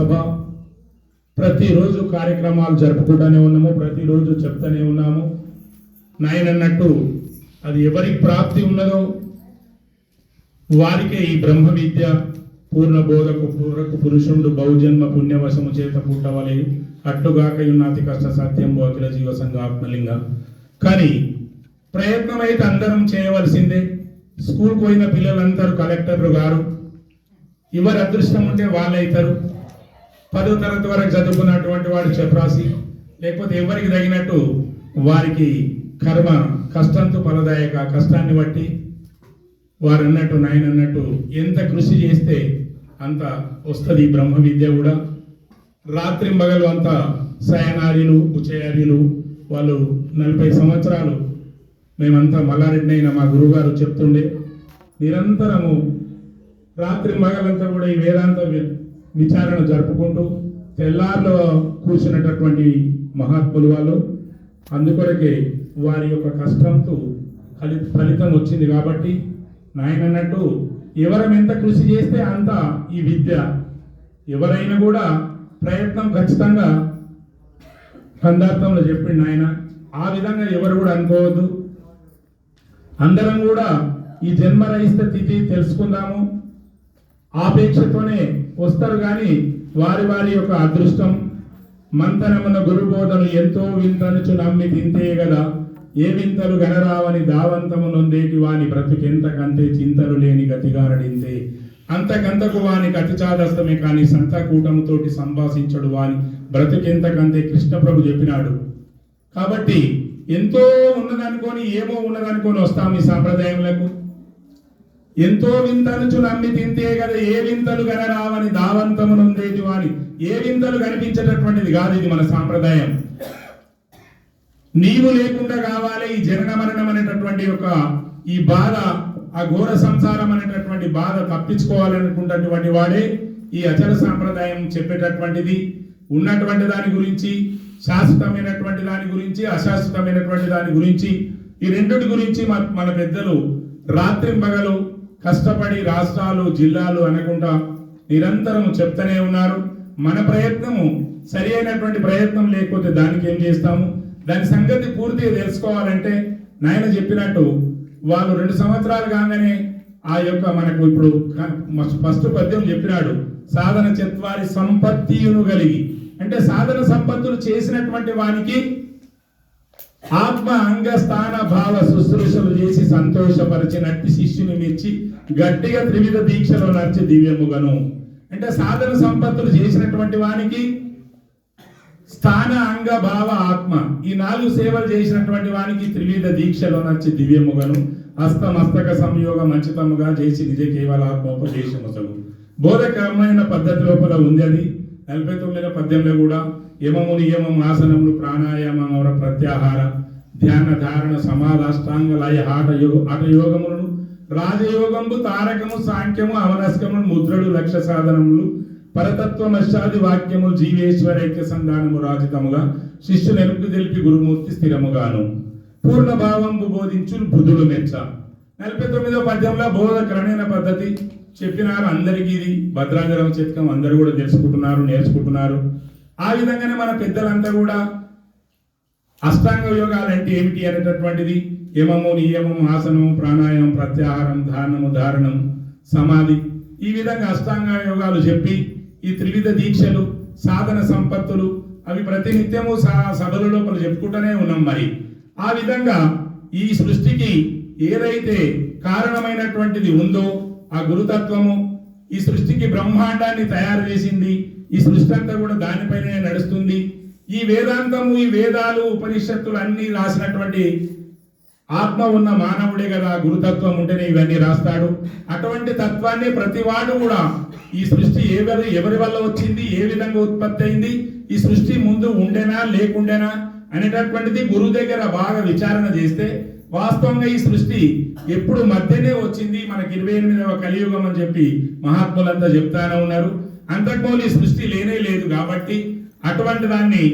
సభ. ప్రతిరోజు కార్యక్రమాలు జరుపుకుంటూనే ఉన్నాము ప్రతిరోజు చెప్తూనే ఉన్నాము. నాయనన్నట్టు అది ఎవరికి ప్రాప్తి ఉన్నదో వారికే ఈ బ్రహ్మ విద్య పూర్ణ బోధకు పూరకు పురుషుడు బహుజన్మ పుణ్యవశము చేత పుట్టవలే అట్టుగాక యున్నాతి కష్ట సత్యం అఖిల జీవ సంఘ ఆత్మలింగ. కానీ ప్రయత్నం అయితే అందరం చేయవలసిందే. స్కూల్కి పోయిన పిల్లలందరూ కలెక్టర్లు గారు ఎవరు అదృష్టం ఉంటే వాళ్ళు అవుతారు పదో తరగతి వరకు చదువుకున్నటువంటి వాడు చెప్పరాసి లేకపోతే ఎవరికి తగినట్టు వారికి కర్మ కష్టంతో ఫలదాయక కష్టాన్ని బట్టి వారు అన్నట్టు నాయన అన్నట్టు ఎంత కృషి చేస్తే అంత వస్తుంది బ్రహ్మ విద్య కూడా. రాత్రి మగలు అంత శయనార్యులు ఉచయార్యులు వాళ్ళు నలభై సంవత్సరాలు మేమంతా మల్లారెడ్డి అయిన మా గురువుగారు చెప్తుండే నిరంతరము రాత్రి మగలంతా కూడా ఈ వేదాంత విచారణ జరుపుకుంటూ తెల్లార్లో కూర్చున్నటువంటి మహాత్ములు వాళ్ళు అందుకొరకే వారి యొక్క కష్టంతో ఫలి ఫలితం వచ్చింది కాబట్టి నాయన అన్నట్టు ఎవరం ఎంత కృషి చేస్తే అంత ఈ విద్య. ఎవరైనా కూడా ప్రయత్నం ఖచ్చితంగా కందార్థంలో చెప్పిండు ఆయన ఆ విధంగా ఎవరు కూడా అనుకోవద్దు. అందరం కూడా ఈ జన్మరహిత తిథి తెలుసుకుందాము. ఆపేక్షతోనే వస్తారు కానీ వారి వారి యొక్క అదృష్టం మంతనమున గురుబోధను ఎంతో వింతనుచు నమ్మి తింతే గదా ఏ వింతలు గనరావని దావంతము నొందేటి వాని బ్రతుకెంతకంతే చింతలు లేని గతిగారడిందే అంతకంతకు వాని గతి చాదస్తమే కానీ సంతకూటముతోటి సంభాషించడు వాని బ్రతుకెంతకంతే కృష్ణప్రభు చెప్పినాడు. కాబట్టి ఎంతో ఉన్నదనుకొని ఏమో ఉన్నదనుకొని వస్తాం ఈ సాంప్రదాయములకు. ఎంతో వింతనుచు నమ్మి తింతే కదా ఏ వింతలు గనరావని దావంతమునుందేటి వాని ఏ వింతలు కనిపించేటటువంటిది కాదు ఇది మన సాంప్రదాయం. నీవు లేకుండా కావాలి ఈ జనన మరణం అనేటటువంటి ఒక ఈ బాధ ఆ ఘోర సంసారం అనేటటువంటి బాధ తప్పించుకోవాలనుకున్నటువంటి వాడే ఈ అచల సాంప్రదాయం చెప్పేటటువంటిది. ఉన్నటువంటి దాని గురించి శాశ్వతమైనటువంటి దాని గురించి అశాశ్వతమైనటువంటి దాని గురించి ఈ రెండింటి గురించి మన- మన పెద్దలు రాత్రింబగలు కష్టపడి రాష్ట్రాలు జిల్లాలు అనకుండా నిరంతరం చెప్తూనే ఉన్నారు. మన ప్రయత్నము సరి అయినటువంటి ప్రయత్నం లేకపోతే దానికి ఏం చేస్తాము? దాని సంగతి పూర్తిగా తెలుసుకోవాలంటే నాయన చెప్పినట్టు వాళ్ళు రెండు సంవత్సరాలు కాగానే ఆ యొక్క మనకు ఇప్పుడు ఫస్ట్ పద్యం చెప్పినాడు. సాధన చత్వారి సంపత్తియును కలిగి అంటే సాధన సంపత్తులు చేసినటువంటి వానికి ఆత్మ అంగ స్థాన భావ శుశ్రూషలు చేసి సంతోషపరిచినట్టి శిష్యుని మెచ్చి గట్టిగా త్రివిధ దీక్షలో నడిచి దివ్యముగను. అంటే సాధన సంపత్తులు చేసినటువంటి వానికి స్థాన అంగ భావ ఆత్మ ఈ నాలుగు సేవలు చేసినటువంటి వానికి త్రివిధ దీక్షలో నచ్చి దివ్యముగను. హస్త మస్తక సంయోగ మంచితముగా చేసి నిజ కేవల ఆత్మోపదేశముసలు బోధకరమైన పద్ధతి లోపల ఉంది అది. నలభై తొమ్మిదో పద్యంలో కూడా యమము నియమం ఆసనములు ప్రాణాయామం అవర ప్రత్యాహార ధ్యాన ధారణ సమాధాష్టాంగ లయ ఆట యోగ ఆట యోగములను తారకము సాంఖ్యము అవనస్కములు ముద్రలు లక్ష్య సాధనములు పరతత్వ నష్టాది వాక్యము జీవేశ్వర ఐక్య సంధానము రాజితముగా శిష్యు నెలుపు తెలిపి గురుమూర్తి స్థిరముగాను. పూర్ణ భావంబు బోధించు బుధుడు మెచ్చ. నలభై తొమ్మిదో పద్యంలో బోధ క్రమేణ పద్ధతి చెప్పినారు అందరికీ ఇది. భద్రాచలం చిత్కం అందరూ కూడా తెలుసుకుంటున్నారు నేర్చుకుంటున్నారు. ఆ విధంగానే మన పెద్దలంతా కూడా అష్టాంగ యోగాలు అంటే ఏమిటి అనేటటువంటిది? యమము నియమం ఆసనము ప్రాణాయామం ప్రత్యాహారం ధారణము ధారణం సమాధి. ఈ విధంగా అష్టాంగ యోగాలు చెప్పి ఈ త్రివిధ దీక్షలు సాధన సంపత్తులు అవి ప్రతినిత్యము సా సభల లోపల చెప్పుకుంటూనే ఉన్నాం మరి. ఆ విధంగా ఈ సృష్టికి ఏదైతే కారణమైనటువంటిది ఉందో ఆ గురుతత్వము ఈ సృష్టికి బ్రహ్మాండాన్ని తయారు చేసింది. ఈ సృష్టి అంతా కూడా దానిపైనే నడుస్తుంది. ఈ వేదాంతము ఈ వేదాలు ఉపనిషత్తులు అన్ని రాసినటువంటి ఆత్మ ఉన్న మానవుడే కదా గురుతత్వం ఉంటేనే ఇవన్నీ రాస్తాడు. అటువంటి తత్వాన్ని ప్రతివాడు కూడా ఈ సృష్టి ఎవరి ఎవరి వల్ల వచ్చింది ఏ విధంగా ఉత్పత్తి అయింది ఈ సృష్టి ముందు ఉండేనా లేకుండేనా అనేటటువంటిది గురువు దగ్గర బాగా విచారణ చేస్తే వాస్తవంగా ఈ సృష్టి ఎప్పుడు మధ్యనే వచ్చింది. మనకి ఇరవై ఎనిమిదవ కలియుగం అని చెప్పి మహాత్ములంతా చెప్తానే ఉన్నారు. అంతకుముందు ఈ సృష్టి లేనే లేదు కాబట్టి అటువంటి దాన్ని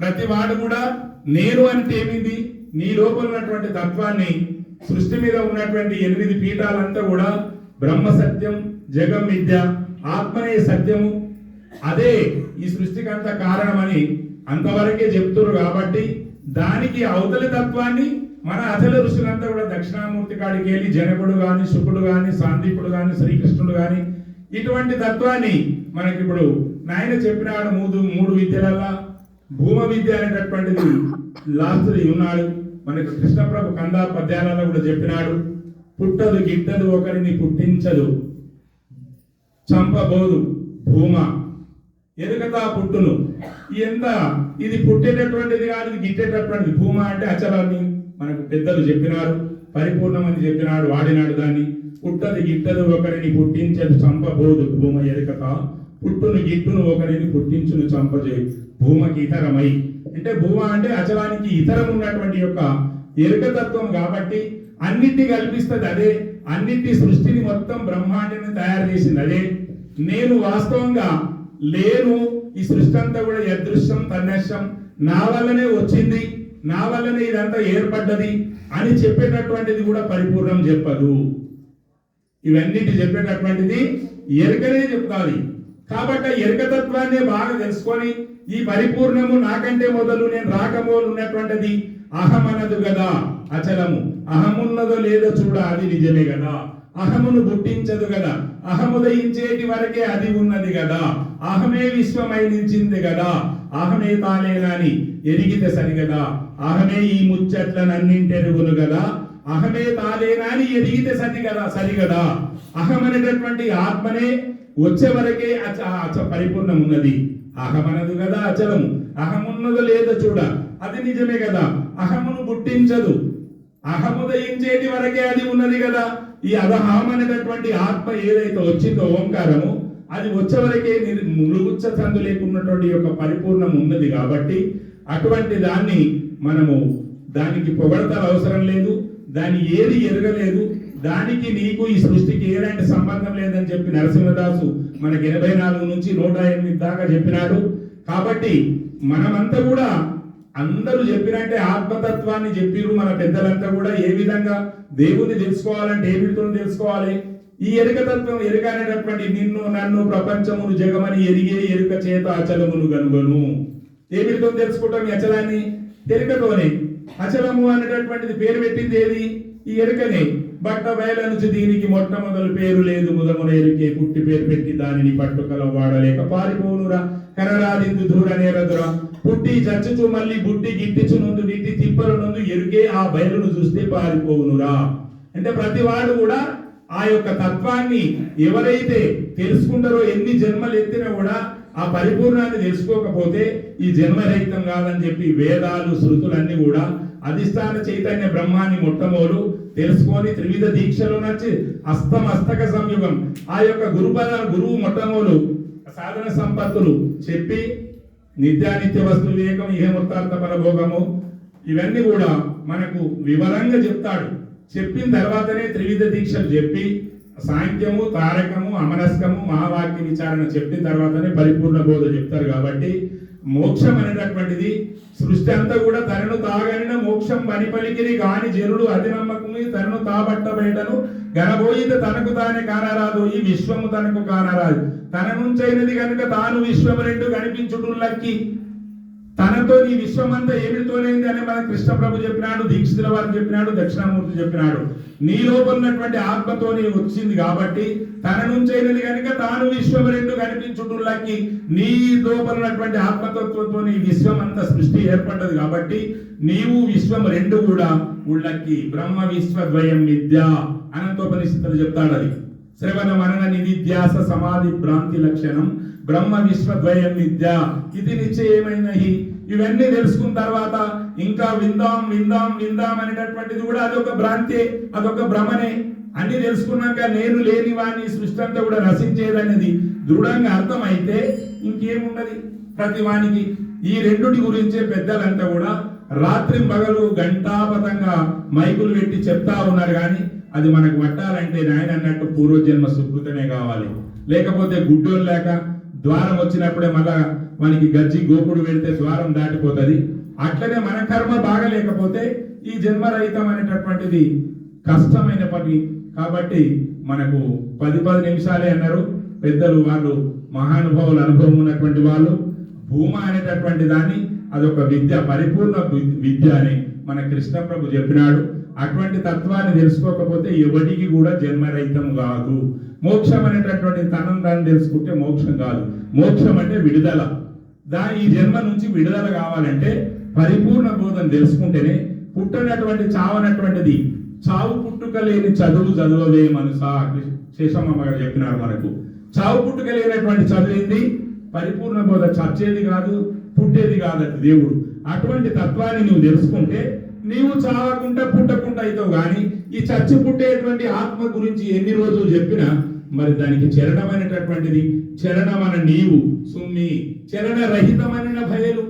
ప్రతి వాడు కూడా నేను అంటే ఏమిది? నీ లోపల ఉన్నటువంటి తత్వాన్ని సృష్టి మీద ఉన్నటువంటి ఎనిమిది పీఠాలంతా కూడా బ్రహ్మ సత్యం జగం విద్య ఆత్మనే సత్యము. అదే ఈ సృష్టికి అంత కారణమని అంతవరకే చెప్తున్నారు కాబట్టి దానికి అవతలి తత్వాన్ని మన అచల ఋషులంతా కూడా దక్షిణామూర్తి కాడికి వెళ్ళి జనకుడు కానీ శుకుడు కానీ సాందీపుడు కానీ శ్రీకృష్ణుడు కానీ ఇటువంటి తత్వాన్ని మనకిప్పుడు నాయన చెప్పినాడు మూడు మూడు విద్యలల్లా భూమ విద్య అనేటటువంటిది లాస్ట్ది ఉన్నాడు మనకు కృష్ణప్రభు కందా పద్యాలలో కూడా చెప్పినాడు. పుట్టదు గిట్టదు ఒకరిని పుట్టించదు. చంపబోదు భూమ. ఎరుకతా పుట్టును. ఎంత? ఇది పుట్టేటటువంటిది కాదు గిట్టేటటువంటిది భూమ అంటే అచలాన్ని. మనకు పెద్దలు చెప్పినారు పరిపూర్ణమని చెప్పినాడు వాడినాడు దాన్ని. పుట్టది గిట్టదు ఒకరిని పుట్టించదు చంపబోదు భూమ ఎరుకత పుట్టును గిట్టును ఒకరిని పుట్టించును చంపజే భూమకి ఇతరమై. అంటే భూమ అంటే అచలానికి ఇతరం ఉన్నటువంటి యొక్క ఎరుకతత్వం కాబట్టి అన్నిటి కల్పిస్తుంది అదే. అన్నిటి సృష్టిని మొత్తం బ్రహ్మాండాన్ని తయారు చేసింది అదే. నేను వాస్తవంగా లేను ఈ సృష్టి అంతా కూడా యదృశ్యం తన్నశ్యం నా వల్లనే వచ్చింది. నా వల్లనే ఇదంతా ఏర్పడ్డది అని చెప్పేటటువంటిది కూడా పరిపూర్ణం చెప్పదు. ఇవన్నిటి చెప్పేటటువంటిది ఎరుకనే చెప్తాది. కాబట్టి ఎరుకతత్వాన్ని బాగా తెలుసుకొని ఈ పరిపూర్ణము నాకంటే మొదలు నేను రాకమోలు ఉన్నటువంటిది అహమనదు కదా అచలము. అహమున్నదో లేదో చూడ అది నిజమే కదా అహమును గుట్టించదు కదా అహముదయించేటి వరకే అది ఉన్నది కదా అహమే విశ్వమై నిలిచింది కదా అహమే తానేనాని ఎరిగితే సరి కదా అహమే ఈ ముచ్చట్లనన్నింటెరుగును కదా అహమే తానేనాని ఎదిగితే సరి కదా సరి కదా అహం అనేటటువంటి ఆత్మనే వచ్చే వరకే అచ అచ పరిపూర్ణం ఉన్నది అహమనదు కదా అచలము. అహమున్నదో లేదో చూడ. అది నిజమే కదా అహమును పుట్టించదు. అహముదయించేటి వరకే అది ఉన్నది కదా ఈ అదహం అనేటటువంటి ఆత్మ ఏదైతే వచ్చిందో ఓంకారము అది వచ్చే వరకే నిర్- ములుగుచ్చ సందు లేకున్నటువంటి యొక్క పరిపూర్ణం ఉన్నది కాబట్టి అటువంటి దాన్ని మనము దానికి పొగడతలు అవసరం లేదు దాన్ని ఏది ఎరగలేదు దానికి నీకు ఈ సృష్టికి ఎలాంటి సంబంధం లేదని చెప్పి నరసింహదాసు మనకి ఎనభై నాలుగు నుంచి నూట ఎనిమిది దాకా చెప్పినాడు. కాబట్టి మనమంతా కూడా అందరూ చెప్పినట్టే ఆత్మతత్వాన్ని చెప్పిరు మన పెద్దలంతా కూడా. ఏ విధంగా దేవుని తెలుసుకోవాలంటే ఏ విధంగా తెలుసుకోవాలి? ఈ ఎరుకతత్వం ఎరుక అనేటటువంటి నిన్ను నన్ను ప్రపంచమును జగమని ఎరిగే ఎరుక చేత అచలమును గనుగను ఏ విధంగా తెలుసుకుంటాం ఈ అచలాన్ని ఎరుకతోనే అచలము అనేటటువంటిది పేరు పెట్టింది ఏది? ఈ ఎరుకనే. బట్ట బయల నుంచి దీనికి మొట్టమొదలు పేరు లేదు. ముదమున ఎరుకే పుట్టి పేరు పెట్టి దానిని పట్టుకల వాడలేక పారిపోనురా. కరరాదిందు దూర నేరదురా పుట్టి చచ్చుచు మళ్ళీ బుట్టి గిట్టిచు నుండు నిట్టి తిప్పల నుండి ఎరుకే ఆ బయలును చూస్తే పారిపోవునురా. అంటే ప్రతి వాడు కూడా ఆ యొక్క తత్వాన్ని ఎవరైతే తెలుసుకుంటారో ఎన్ని జన్మలు ఎత్తినా కూడా ఆ పరిపూర్ణాన్ని తెలుసుకోకపోతే ఈ జన్మరహితం కాదని చెప్పి వేదాలు శృతులన్నీ కూడా అధిష్టాన చైతన్య బ్రహ్మాన్ని మొట్టమొదలు తెలుసుకొని త్రివిధ దీక్షలు నచ్చి అస్తమస్తక సంయుగం ఆ యొక్క గురుపద గురువు మొట్టమొదలు సాధన సంపత్తులు చెప్పి నిత్యానిత్య వస్తు వివేకం ఇహమృతార్థ పరభోగము ఇవన్నీ కూడా మనకు వివరంగా చెప్తాడు. చెప్పిన తర్వాతనే త్రివిధ దీక్షలు చెప్పి సాంఖ్యము తారకము అమరస్కము మహావాక్య విచారణ చెప్పిన తర్వాతనే పరిపూర్ణ బోధ చెప్తారు కాబట్టి మోక్షం అనేటటువంటిది. సృష్టి అంతా కూడా తనను తాగనిన మోక్షం పని పలికిరి గాని జనుడు అది నమ్మకము తనను తాబట్ట బయటను గనబోయిత తనకు తానే కానరాదు ఈ విశ్వము తనకు కానరాదు తన నుంచైనది కనుక తాను విశ్వము రెండు కనిపించుటులకి తనతో ఈ విశ్వమంతా ఏమిటితోనేది అని మన కృష్ణ ప్రభు చెప్పినాడు దీక్షితుల వారు చెప్పినాడు దక్షిణామూర్తి చెప్పినాడు. నీ లోపల ఆత్మతోనే వచ్చింది కాబట్టి తన నుంచైనది కనుక తాను విశ్వం రెండు కనిపించుటులకి నీ లోపల ఉన్నటువంటి ఆత్మతత్వంతో విశ్వం అంత సృష్టి ఏర్పడ్డది కాబట్టి నీవు విశ్వం రెండు కూడా ఉళ్ళకి బ్రహ్మ విశ్వద్వయం విద్య అనంతోపనిషత్తులు చెప్తాడు అది. శ్రవణ మనన నిధిధ్యాస సమాధి భ్రాంతి లక్షణం బ్రహ్మ విశ్వద్వయం విద్య. ఇది నిశ్చయమైన ఇవన్నీ తెలుసుకున్న తర్వాత ఇంకా విందాం విందాం విందాం అనేటటువంటిది కూడా అదొక భ్రాంతే అదొక భ్రమనే. అన్ని తెలుసుకున్నాక నేను లేని వాడిని సృష్టి అంతా కూడా నశించేదనేది దృఢంగా అర్థమైతే ఇంకేమున్నది ప్రతి వానికి ఈ రెండుటి గురించే పెద్దలంతా కూడా రాత్రి పగలు గంటాపతంగా మైకులు పెట్టి చెప్తా ఉన్నారు కానీ అది మనకు పట్టాలంటే నాయన అన్నట్టు పూర్వజన్మ సుకృతనే కావాలి. లేకపోతే గుడ్డోలు లేక ద్వారం వచ్చినప్పుడే మళ్ళా మనకి గజ్జి గోపుడు వెళ్తే ద్వారం దాటిపోతుంది. అట్లనే మన కర్మ బాగలేకపోతే ఈ జన్మరహితం అనేటటువంటిది కష్టమైన పని కాబట్టి మనకు పది పది నిమిషాలే అన్నారు. పెద్దలు వాళ్ళు మహానుభావులు అనుభవం ఉన్నటువంటి వాళ్ళు భూమ అనేటటువంటి దాన్ని అదొక విద్య పరిపూర్ణ విద్య అని మన కృష్ణప్రభు చెప్పినాడు. అటువంటి తత్వాన్ని తెలుసుకోకపోతే ఎవరికి కూడా జన్మరహితం కాదు. మోక్షం అనేటటువంటి తనం దాన్ని తెలుసుకుంటే మోక్షం కాదు. మోక్షం అంటే విడుదల. దాని ఈ జన్మ నుంచి విడుదల కావాలంటే పరిపూర్ణ బోధన తెలుసుకుంటేనే పుట్టనటువంటి చావనటువంటిది. చావు పుట్టుక లేని చదువు చదువవే మనసా శేషమ్మ గారు చెప్పినారు మనకు. చావు పుట్టుక లేనటువంటి చదువు ఏంది? పరిపూర్ణ బోధ చచ్చేది కాదు పుట్టేది కాదట దేవుడు. అటువంటి తత్వాన్ని నువ్వు తెలుసుకుంటే నీవు చావకుండా పుట్టకుండా అవుతావు కానీ ఈ చచ్చి పుట్టేటువంటి ఆత్మ గురించి ఎన్ని రోజులు చెప్పినా మరి దానికి చరణమైనటువంటిది చరణమన నీవు సుమ్మి. చరణ రహితమైన భయలు.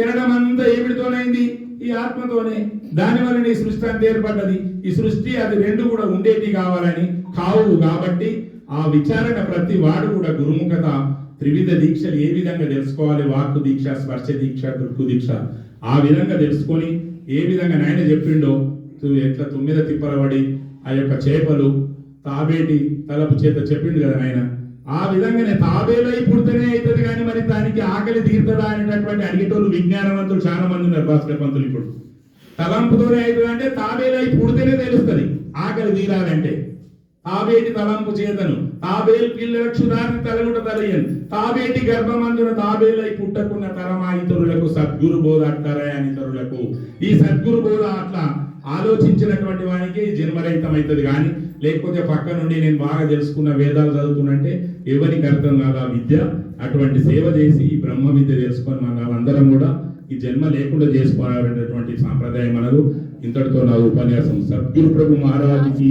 చరణమంతా ఏమిటితోనైంది? ఈ ఆత్మతోనే. దానివల్ల నీ సృష్టి అంత ఏర్పడ్డది. ఈ సృష్టి అది రెండు కూడా ఉండేటి కావాలని కావు కాబట్టి ఆ విచారణ ప్రతి వాడు కూడా గురుముఖత త్రివిధ దీక్షలు ఏ విధంగా తెలుసుకోవాలి? వాక్కు దీక్ష స్పర్శ దీక్ష దృక్కు దీక్ష. ఆ విధంగా తెలుసుకొని ఏ విధంగా నాయన చెప్పిండో ఎట్లా తొమ్మిద తిప్పలబడి ఆ యొక్క చేపలు తాబేటి తలపు చేత చెప్పిండు కదా ఆయన ఆ విధంగానే తాబేలై పుడితేనే అవుతుంది కానీ మరి దానికి ఆకలి తీరుతుందా అనేటటువంటి అడిగేటోళ్ళు విజ్ఞానవంతులు చాలా మంది ఉన్నారు భాస్కర్ పంతులు ఇప్పుడు. తలంపుతోనే అవుతుంది అంటే తాబేలై పుడితేనే తెలుస్తుంది. ఆకలి తీరాలంటే. తాబేటి తలంపు చేతను. తాబేలు పిల్లల క్షుదాన్ని తలగుట తలయను తాబేటి గర్భమందున తాబేలై పుట్టకున్న తరమా ఇతరులకు సద్గురు బోధ అంటారా ఇతరులకు ఈ సద్గురు బోధ అట్లా ఆలోచించినటువంటి వానికి జన్మరహితం అవుతుంది కానీ లేకపోతే పక్క నుండి నేను బాగా తెలుసుకున్న వేదాలు చదువుతున్నంటే ఎవరికి అర్థం కాదు ఆ విద్య. అటువంటి సేవ చేసి ఈ బ్రహ్మ విద్య తెలుసుకొని మనం అందరం కూడా ఈ జన్మ లేకుండా చేసుకోవాలనేటువంటి సాంప్రదాయం మనకు ఇంతటితో నా ఉపన్యాసం సద్గురు ప్రభు మహారాజుకి